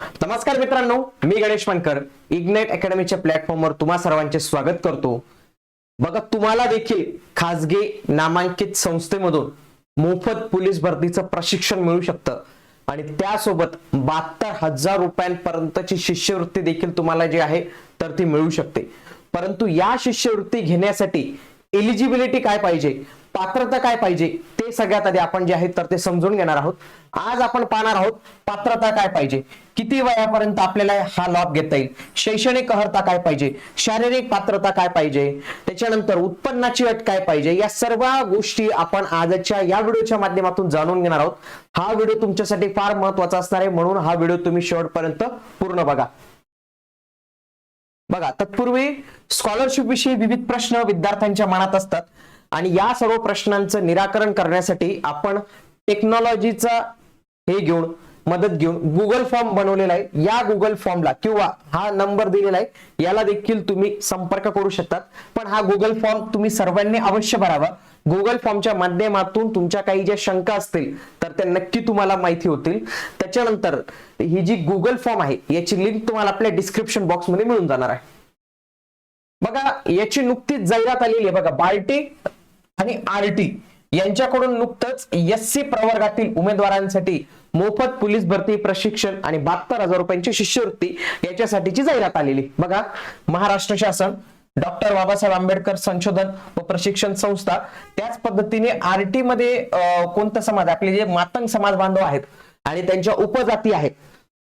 नमस्कार मित्रांनो मी गणेश मानकर इग्नाइट अकॅडमीच्या प्लॅटफॉर्मवर तुम्हा सर्वांचे स्वागत करतो. बघा तुम्हाला देखील खाजगी नामांकित संस्थेमधून मोफत पोलीस भरतीचं प्रशिक्षण मिळू शकतं. आणि त्यासोबत बहात्तर हजार रुपयांपर्यंतची शिष्यवृत्ती देखील तुम्हाला जी आहे तर ती मिळू शकते. परंतु या शिष्यवृत्ती घेण्यासाठी एलिजिबिलिटी काय पाहिजे? पात्रता काय पाहिजे ते सगळ्यात आधी आपण जे आहे तर ते समजून घेणार आहोत. आज आपण पाहणार आहोत पात्रता काय पाहिजे. किती वयापर्यंत आपल्याला हा लाभ घेता येईल? शैक्षणिक अर्हता काय पाहिजे? शारीरिक पात्रता काय पाहिजे? त्याच्यानंतर उत्पन्नाची अट काय पाहिजे? या सर्व गोष्टी आपण आजच्या या व्हिडिओच्या माध्यमातून जाणून घेणार आहोत. हा व्हिडिओ तुमच्यासाठी फार महत्त्वाचा असणार आहे. म्हणून हा व्हिडिओ तुम्ही शेवटपर्यंत पूर्ण बघा. बघा तत्पूर्वी स्कॉलरशिप विषयी विविध प्रश्न विद्यार्थ्यांच्या मनात असतात. आणि या सर्व प्रश्नांचं निराकरण करण्यासाठी आपण टेक्नॉलॉजीचा हे घेऊन मदत घेऊन गुगल फॉर्म बनवलेला आहे. या गुगल फॉर्मला किंवा हा नंबर दिलेला आहे याला देखील तुम्ही संपर्क करू शकतात. पण हा गुगल फॉर्म तुम्ही सर्वांनी अवश्य भरावा. गुगल फॉर्मच्या माध्यमातून तुमच्या काही ज्या शंका असतील तर त्या नक्की तुम्हाला माहिती होतील. त्याच्यानंतर ही जी गुगल फॉर्म आहे याची लिंक तुम्हाला आपल्या डिस्क्रिप्शन बॉक्समध्ये मिळून जाणार आहे. बघा याची नुकतीच जाहिरात आलेली आहे. बघा बार्टी आणि आरटी यांच्याकडून नुकतंच एस सी प्रवर्गातील उमेदवारांसाठी मोफत पोलीस भरती प्रशिक्षण आणि बहात्तर हजार रुपयांची शिष्यवृत्ती याच्यासाठीची जाहिरात आलेली. बघा महाराष्ट्र शासन डॉक्टर बाबासाहेब आंबेडकर संशोधन व प्रशिक्षण संस्था त्याच पद्धतीने आरटी मध्ये कोणता समाज आपले जे मातंग समाज बांधव आहेत आणि त्यांच्या उपजाती आहेत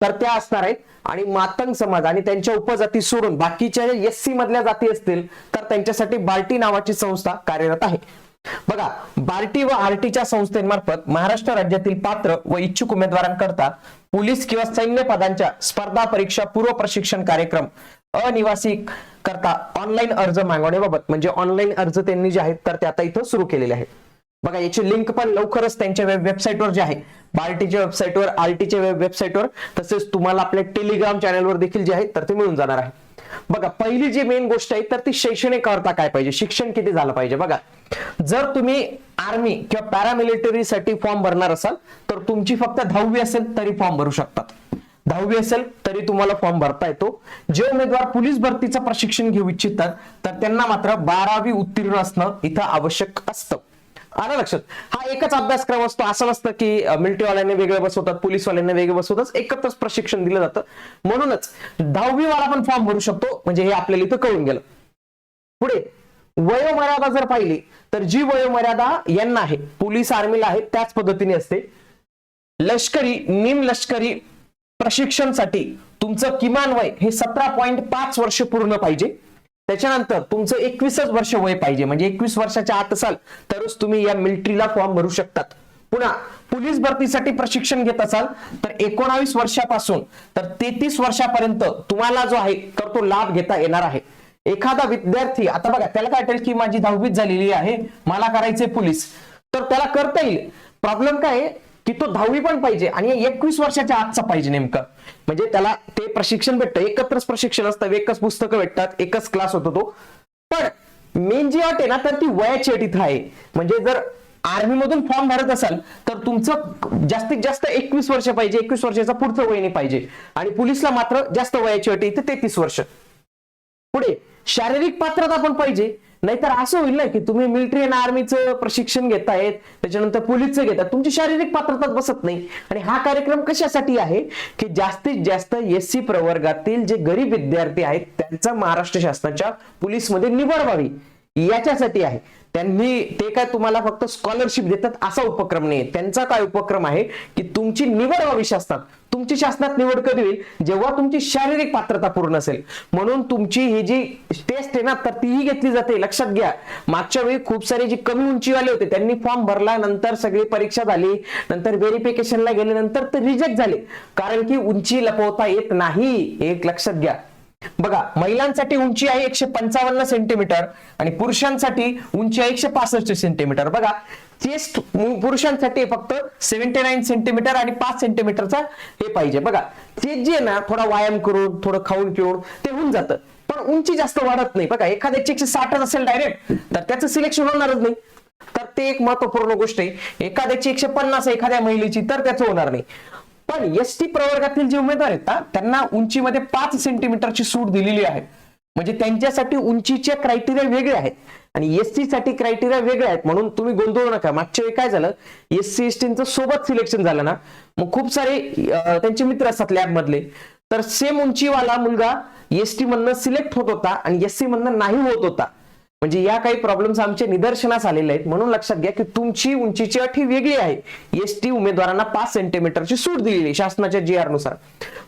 तर त्या असणार आहेत. आणि मातंग समाज आणि त्यांच्या उपजाती सोडून बाकीच्या एस सी मधल्या जाती असतील तर त्यांच्यासाठी बार्टी नावाची संस्था कार्यरत आहे. बघा बार्टी व आरटीच्या संस्थेमार्फत महाराष्ट्र राज्यातील पात्र व इच्छुक उमेदवारांकरता पोलीस किंवा सैन्य पदांच्या स्पर्धा परीक्षा पूर्व प्रशिक्षण कार्यक्रम अनिवासी करता ऑनलाईन अर्ज मागवण्याबाबत म्हणजे ऑनलाईन अर्ज त्यांनी जे आहेत तर ते आता इथं सुरू केलेले आहेत. बघा याची लिंक पण लवकरच त्यांच्या वेब वेबसाईटवर जे आहे बार्टीच्या वेबसाईटवर आरटीच्या वेब वेबसाईटवर तसेच तुम्हाला आपल्या टेलिग्राम चॅनलवर देखील जे आहे तर ते मिळून जाणार आहे. बघा पहिली जी मेन गोष्ट आहे तर ती शैक्षणिक अर्थ काय पाहिजे? शिक्षण किती झालं पाहिजे? बघा जर तुम्ही आर्मी किंवा पॅरामिलिटरी साठी फॉर्म भरणार असाल तर तुमची फक्त दहावी असेल तरी फॉर्म भरू शकतात. दहावी असेल तरी तुम्हाला फॉर्म भरता येतो. जे उमेदवार पोलीस भरतीचं प्रशिक्षण घेऊ इच्छितात तर त्यांना मात्र बारावी उत्तीर्ण असणं इथं आवश्यक असतं. आलं लक्षात? हा एकच अभ्यासक्रम असतो. असं नसतं की मिलिटरीवाल्यांना वेगळे बसवतात पोलीसवाल्यांना वेगळे बसवतात. एकत्रच प्रशिक्षण दिलं जातं. म्हणूनच दहावी वाला पण फॉर्म भरू शकतो. म्हणजे हे आपल्याला इथं कळून गेलं. पुढे वयोमर्यादा जर पाहिली तर जी वयोमर्यादा यांना आहे पोलीस आर्मीला आहे त्याच पद्धतीने असते. लष्करी निम लष्करी प्रशिक्षणसाठी तुमचं किमान वय हे सतरा पॉईंट पाच वर्ष पूर्ण पाहिजे. त्याच्यानंतर तुमचं एकवीसच वर्ष वय पाहिजे. म्हणजे एकवीस वर्षाच्या आत असाल तरच तुम्ही या मिलिटरीला फॉर्म भरू शकतात. पुन्हा पोलीस भरतीसाठी प्रशिक्षण घेत असाल तर एकोणावीस वर्षापासून तर तेहतीस वर्षापर्यंत तुम्हाला जो आहे तर तो लाभ घेता येणार आहे. एखादा विद्यार्थी आता बघा त्याला काय वाटेल की माझी दहावीच झालेली आहे मला करायचे पोलीस. तर त्याला करता येईल. प्रॉब्लेम काय आहे? की तो दहावी पण पाहिजे आणि एकवीस वर्षाच्या आतचा पाहिजे नेमकं. म्हणजे त्याला ते प्रशिक्षण भेटतं एकत्रच प्रशिक्षण असतं एकच पुस्तकं भेटतात एकच क्लास होतो तो. पण मेन जी अट आहे ना तर ती वयाची अट इथं आहे. म्हणजे जर आर्मी मधून फॉर्म भरत असाल तर तुमचं जास्तीत जास्त एकवीस वर्ष पाहिजे एकवीस वर्षाचा पुढचं वय नाही पाहिजे. आणि पोलिसला मात्र जास्त वयाची अट आहे इथे तेहतीस वर्ष. पुढे शारीरिक पात्रता पण पाहिजे नाहीतर असं होईल ना की तुम्ही मिलिटरी आणि आर्मीचं प्रशिक्षण घेतायत त्याच्यानंतर पोलीसचं घेतात तुमची शारीरिक पात्रता बसत नाही. आणि हा कार्यक्रम कशासाठी आहे? की जास्तीत जास्त एस सी प्रवर्गातील जे गरीब विद्यार्थी आहेत त्यांचा महाराष्ट्र शासनाच्या पोलीसमध्ये निवड व्हावी. याच्यासाठी आहे. त्यांनी ते काय तुम्हाला फक्त स्कॉलरशिप देतात असा उपक्रम नाही त्यांचा काय उपक्रम आहे की तुमची निवड व्हावी शासनात. तुमची शासनात निवड कधी होईल? जेव्हा तुमची शारीरिक पात्रता पूर्ण असेल. म्हणून तुमची ही जी टेस्ट आहे ना तर तीही घेतली जाते. लक्षात घ्या. मागच्या वेळी खूप सारे जे कमी उंचीवाले होते त्यांनी फॉर्म भरला नंतर सगळी परीक्षा झाली नंतर व्हेरिफिकेशनला गेले नंतर ते रिजेक्ट झाले. कारण की उंची लपवता येत नाही. एक लक्षात घ्या. बघा महिलांसाठी उंची आहे एकशे पंचावन्न सेंटीमीटर आणि पुरुषांसाठी उंची आहे एकशे पासष्ट सेंटीमीटर बघा चेस्ट पुरुषांसाठी फक्त सेव्हन्टी नाईन सेंटीमीटर आणि पाच सेंटीमीटरचा हे पाहिजे. बघा चेस्ट जे आहे ना थोडा व्यायाम करून थोडं खाऊन पिऊन ते होऊन जातं. पण उंची जास्त वाढत नाही. बघा एखाद्याची एकशे साठच असेल डायरेक्ट तर त्याचं सिलेक्शन होणारच नाही. तर ते एक महत्त्वपूर्ण गोष्ट आहे. एखाद्याची एकशे पन्नास एखाद्या महिलेची तर त्याचं होणार नाही. पण एस टी प्रवर्गातील जे उमेदवार आहेत ना त्यांना उंचीमध्ये पाच सेंटीमीटरची सूट दिलेली आहे. म्हणजे त्यांच्यासाठी उंचीचे क्रायटेरिया वेगळे आहेत. आणि एससाठी क्रायटेरिया वेगळे आहेत म्हणून तुम्ही गोंधळू नका. मागच्या वेळी काय झालं? एस सी एस टीचं सोबत सिलेक्शन झालं ना. मग खूप सारे त्यांचे मित्र असतात लॅब मधले. तर सेम उंचीवाला मुलगा एस टी मधनं सिलेक्ट होत होता आणि एस सी मधनं नाही होत होता. म्हणजे या काही प्रॉब्लेम्स आमच्या निदर्शनास आलेले आहेत. म्हणून लक्षात घ्या की तुमची उंचीची अट ही वेगळी आहे. एस टी उमेदवारांना पाच सेंटीमीटरची सूट दिलेली आहे शासनाच्या जी आरनुसार.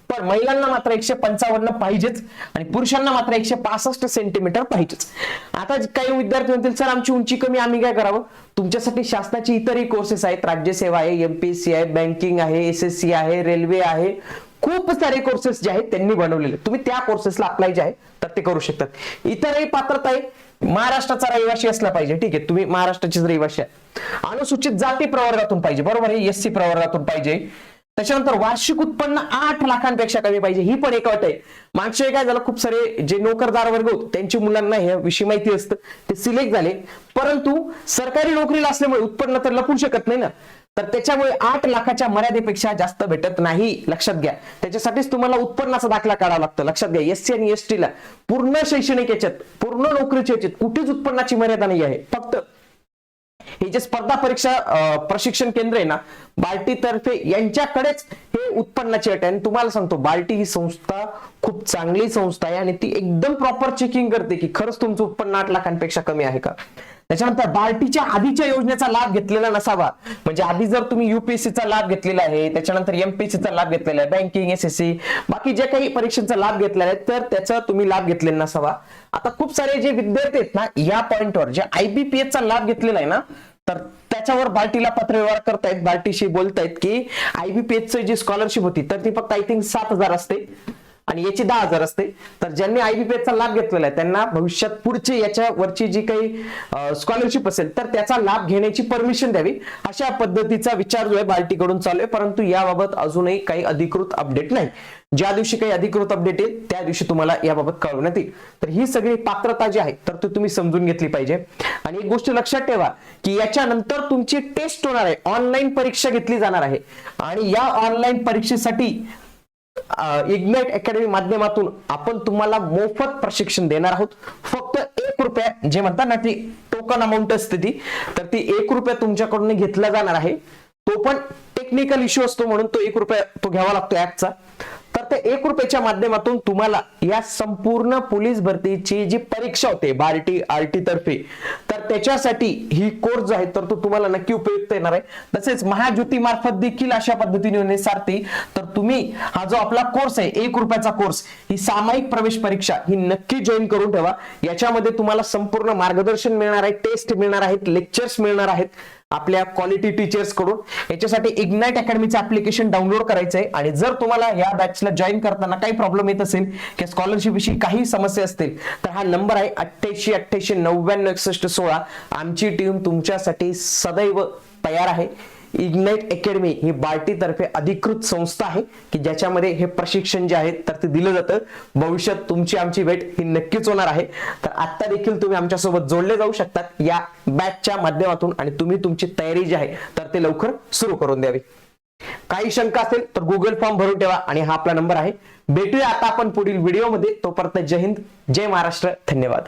पण महिलांना मात्र एकशे पंचावन्न पाहिजेच आणि पुरुषांना मात्र एकशे पासष्ट सेंटीमीटर पाहिजेच. आता काही विद्यार्थी म्हणतील सर आमची उंची कमी आम्ही काय करावं? तुमच्यासाठी शासनाचे इतरही कोर्सेस आहेत. राज्यसेवा आहे एमपीएससी आहे बँकिंग आहे एस आहे रेल्वे आहे. खूप सारे कोर्सेस जे आहेत त्यांनी बनवलेले. तुम्ही त्या कोर्सेसला अप्लाय जे आहे तर ते करू शकतात. इतरही पात्रता आहे महाराष्ट्राचा रहिवासी असला पाहिजे. ठीक आहे तुम्ही महाराष्ट्राचीच रहिवासी आहे. अनुसूचित जाती प्रवर्गातून पाहिजे. बरोबर आहे एस सी प्रवर्गातून पाहिजे. त्याच्यानंतर वार्षिक उत्पन्न आठ लाखांपेक्षा कमी पाहिजे. ही पण एक अट आहे. मागच्या काय झालं खूप सारे जे नोकरदार वर्ग होते त्यांची मुलांना हे विषयी माहिती असतं. ते सिलेक्ट झाले. परंतु सरकारी नोकरीला असल्यामुळे उत्पन्न तर लपू शकत नाही ना. तर त्याच्यामुळे आठ लाखाच्या मर्यादेपेक्षा जास्त भेटत नाही. लक्षात घ्या. त्याच्यासाठीच तुम्हाला उत्पन्नाचा दाखला काढावा लागतो. लक्षात घ्या. एससी आणि एस टी ला पूर्ण शैक्षणिक याच्यात पूर्ण नोकरीच्या याच्यात कुठेच उत्पन्नाची मर्यादा नाही आहे. फक्त हे जे स्पर्धा परीक्षा प्रशिक्षण केंद्र आहे ना बार्टी तर्फे यांच्याकडेच हे उत्पन्नाची अट आहे. आणि तुम्हाला सांगतो बार्टी ही संस्था खूप चांगली संस्था आहे आणि ती एकदम प्रॉपर चेकिंग करते की खरंच तुमचं उत्पन्न आठ लाखांपेक्षा कमी आहे का? त्याच्यानंतर बार्टीच्या आधीच्या योजनेचा लाभ घेतलेला नसावा. म्हणजे आधी जर तुम्ही युपीएससीचा लाभ घेतलेला आहे त्याच्यानंतर एमपीएससीचा लाभ घेतलेला आहे बँकिंग एस बाकी जे काही परीक्षांचा लाभ घेतलेला आहे तर त्याचा तुम्ही लाभ घेतलेला नसावा. आता खूप सारे जे विद्यार्थी आहेत ना या पॉईंटवर जे आयबीपीएस चा लाभ घेतलेला आहे ना तर त्याच्यावर बार्टीला पत्रव्यवहार करतायत बार्टीशी बोलतायत की आयबीपीएस जी स्कॉलरशिप होती तर ती फक्त आय थिंक सात हजार असते. आणि याची दहा हजार असते. तर ज्यांनी IBPS चा लाभ घेतलेला आहे त्यांना भविष्यात पुढचे याच्या वरची जी काही स्कॉलरशिप असेल तर त्याचा लाभ घेण्याची परमिशन द्यावी. अशा पद्धतीचा विचार जो आहे बार्टीकडून चालू आहे. परंतु याबाबत अजूनही काही अधिकृत अपडेट नाही. ज्या दिवशी काही अधिकृत अपडेट येईल त्या दिवशी तुम्हाला याबाबत कळवण्यात येईल. तर ही सगळी पात्रता जी आहे तर ती तुम्ही समजून घेतली पाहिजे. आणि एक गोष्ट लक्षात ठेवा की याच्यानंतर तुमची टेस्ट होणार आहे. ऑनलाईन परीक्षा घेतली जाणार आहे. आणि या ऑनलाईन परीक्षेसाठी इग्नाइट अकॅडमी माध्यमातून आपण तुम्हाला मोफत प्रशिक्षण देणार आहोत. फक्त एक रुपया जे म्हणतात ना ती टोकन अमाऊंट असते ती तर ती एक रुपया तुमच्याकडून घेतला जाणार आहे. तो पण टेक्निकल इश्यू असतो म्हणून तो एक रुपया तो घ्यावा लागतो ऍपचा तर एक रुपयाच्या माध्यमातून तुम्हाला या संपूर्ण पोलीस भरतीची जी परीक्षा होते बार्टी आरटी तर्फे तर त्याच्यासाठी ही कोर्स जो आहे तर तो तुम्हाला नक्की उपयुक्त येणार आहे. तसेच महाज्योती मार्फत देखील अशा पद्धतीने सारते तर तुम्ही हा जो आपला कोर्स आहे एक रुपयाचा कोर्स ही सामायिक प्रवेश परीक्षा ही नक्की जॉईन करून ठेवा. याच्यामध्ये तुम्हाला संपूर्ण मार्गदर्शन मिळणार आहे टेस्ट मिळणार आहेत लेक्चर्स मिळणार आहेत. आपल्या क्वालिटी टीचर्सकडून. याच्यासाठी इग्नाइट अकॅडमीचं ऍप्लिकेशन डाउनलोड करायचं आहे आणि जर तुम्हाला या बॅचला जॉईन करताना काही प्रॉब्लेम येत असेल की स्कॉलरशिप विषयी काही समस्या असतील तर हा नंबर आहे अठ्ठ्याऐंशी अठ्ठ्याऐंशी नव्याण्णव एकसष्ट सोळा. आमची टीम तुमच्यासाठी सदैव तयार आहे. इग्नाइट अकॅडमी ही बार्टीतर्फे अधिकृत संस्था आहे की ज्याच्यामध्ये हे प्रशिक्षण जे आहे तर ते दिलं जातं. भविष्यात तुमची आमची भेट ही नक्कीच होणार आहे. तर आता देखील तुम्ही आमच्यासोबत जोडले जाऊ शकतात या बॅचच्या माध्यमातून आणि तुम्ही तुमची तयारी जी आहे तर ते लवकर सुरू करून द्यावी. काही शंका असेल तर गुगल फॉर्म भरून ठेवा आणि हा आपला नंबर आहे. भेटूया आता आपण पुढील व्हिडिओमध्ये तोपर्यंत जय हिंद जय महाराष्ट्र. धन्यवाद.